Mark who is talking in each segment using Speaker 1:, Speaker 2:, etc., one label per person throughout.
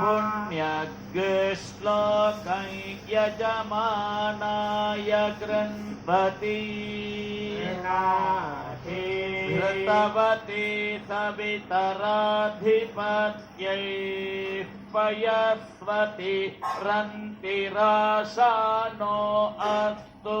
Speaker 1: पुण्यग्श्लोकै यजमानाय गृह्णवती घृतवती सवितराधिपत्यैः पयस्वति रन्तिराशानो अस्तु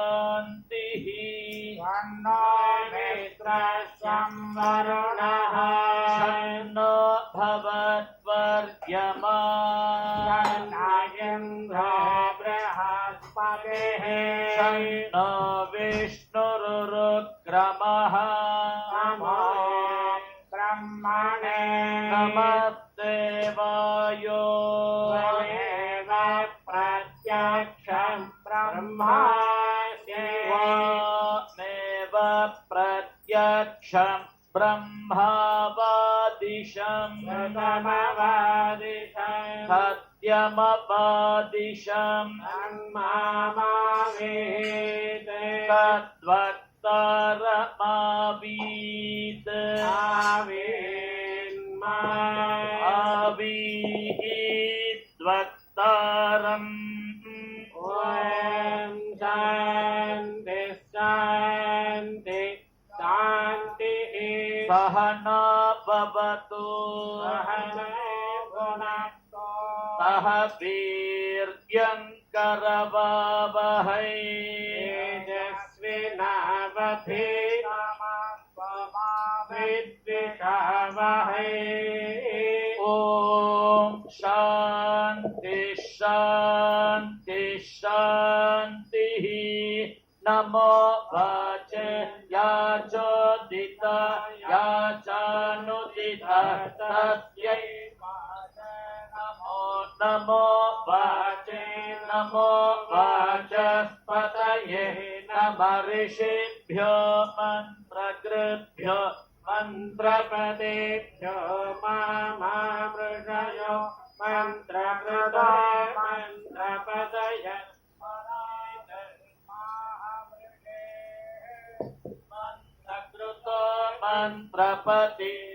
Speaker 1: शान्तिः।
Speaker 2: संवरुणः
Speaker 1: शन्नो भवत्वर्यमा
Speaker 2: बृहस्पतिः।
Speaker 1: शन्नो विष्णुरुरुक्रमः
Speaker 2: नमो ब्रह्मणे।
Speaker 1: नमस्ते वायो।
Speaker 2: त्वमेव ब्रह्मा
Speaker 1: वादिशं
Speaker 2: नमवारिष
Speaker 1: सत्यमपादिश
Speaker 2: हन्माद्वक्तार पाविन्मा पावि द्वक्तारम्।
Speaker 1: सहना भवतु। सह वीर्यङ्करवावहै।
Speaker 2: तेजस्विनावधीतमस्वमाविद्विषावहै
Speaker 1: ॐ शान्ति शान्ति शान्तिः। नमो वाच नमो वाचे नमो वाचस्पतये नम ऋषिभ्यो मन्त्रकृभ्यो
Speaker 2: मन्त्रपदेभ्यो मामामृषयो मन्त्रकृतो मन्त्रपदय।
Speaker 1: मन्त्रकृतो मन्त्रपति